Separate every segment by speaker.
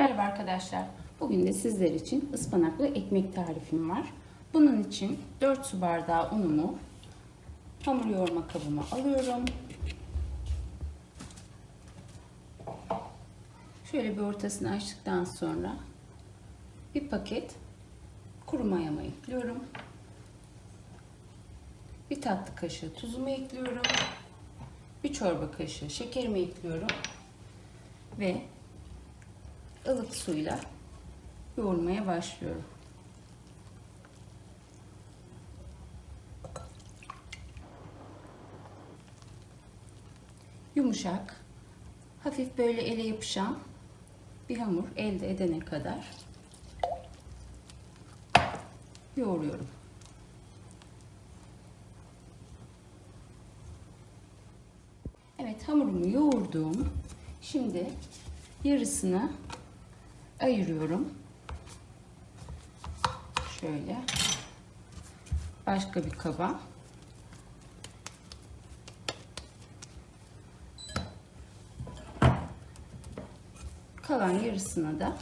Speaker 1: Merhaba arkadaşlar. Bugün de sizler için ıspanaklı ekmek tarifim var. Bunun için 4 su bardağı unumu hamur yoğurma kabıma alıyorum. Şöyle bir ortasını açtıktan sonra bir paket kuru mayamı ekliyorum. Bir tatlı kaşığı tuzumu ekliyorum. Bir çorba kaşığı şekerimi ekliyorum. Ve ılık suyla yoğurmaya başlıyorum. Yumuşak, hafif böyle ele yapışan bir hamur elde edene kadar yoğuruyorum. Evet hamurumu yoğurdum. Şimdi yarısını ayırıyorum. Şöyle başka bir kaba. Kalan yarısına da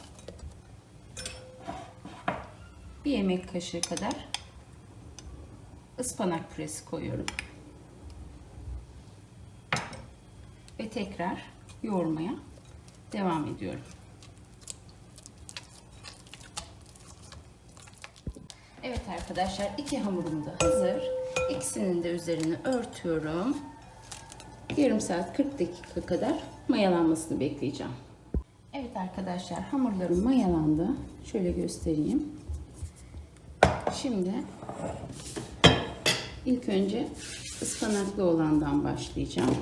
Speaker 1: bir yemek kaşığı kadar ıspanak püresi koyuyorum. Ve tekrar yoğurmaya devam ediyorum. Evet arkadaşlar iki hamurum da hazır. İkisinin de üzerini örtüyorum. Yarım saat 40 dakika kadar mayalanmasını bekleyeceğim. Evet arkadaşlar hamurlarım mayalandı. Şöyle göstereyim. Şimdi ilk önce ıspanaklı olandan başlayacağım.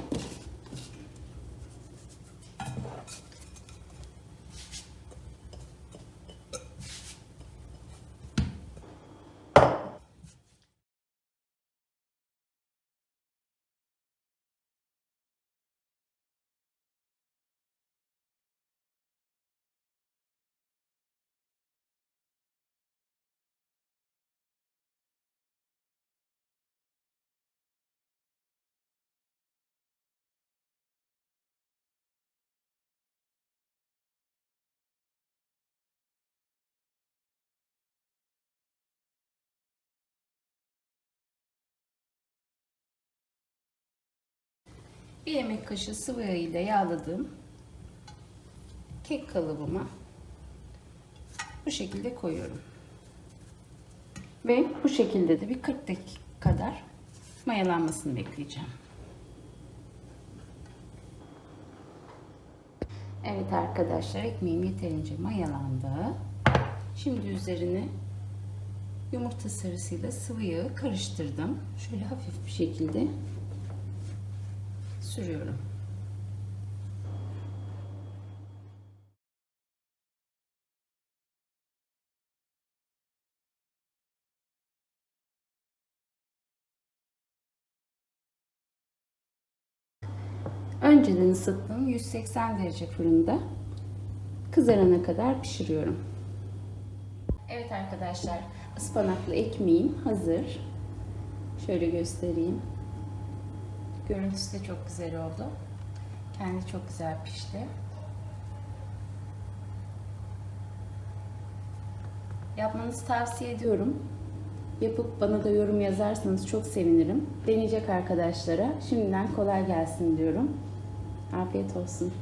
Speaker 1: Bir yemek kaşığı sıvı yağ ile yağladığım kek kalıbıma bu şekilde koyuyorum. Ve bu şekilde de bir 40 dakika kadar mayalanmasını bekleyeceğim. Evet arkadaşlar ekmeğim yeterince mayalandı. Şimdi üzerine yumurta sarısıyla sıvı yağı karıştırdım. Şöyle hafif bir şekilde sürüyorum. Önceden ısıttığım 180 derece fırında kızarana kadar pişiriyorum. Evet arkadaşlar, ıspanaklı ekmeğim hazır. Şöyle göstereyim. Görüntüsü de çok güzel oldu. Kendi çok güzel pişti. Yapmanızı tavsiye ediyorum. Yapıp bana da yorum yazarsanız çok sevinirim. Deneyecek arkadaşlara şimdiden kolay gelsin diyorum. Afiyet olsun.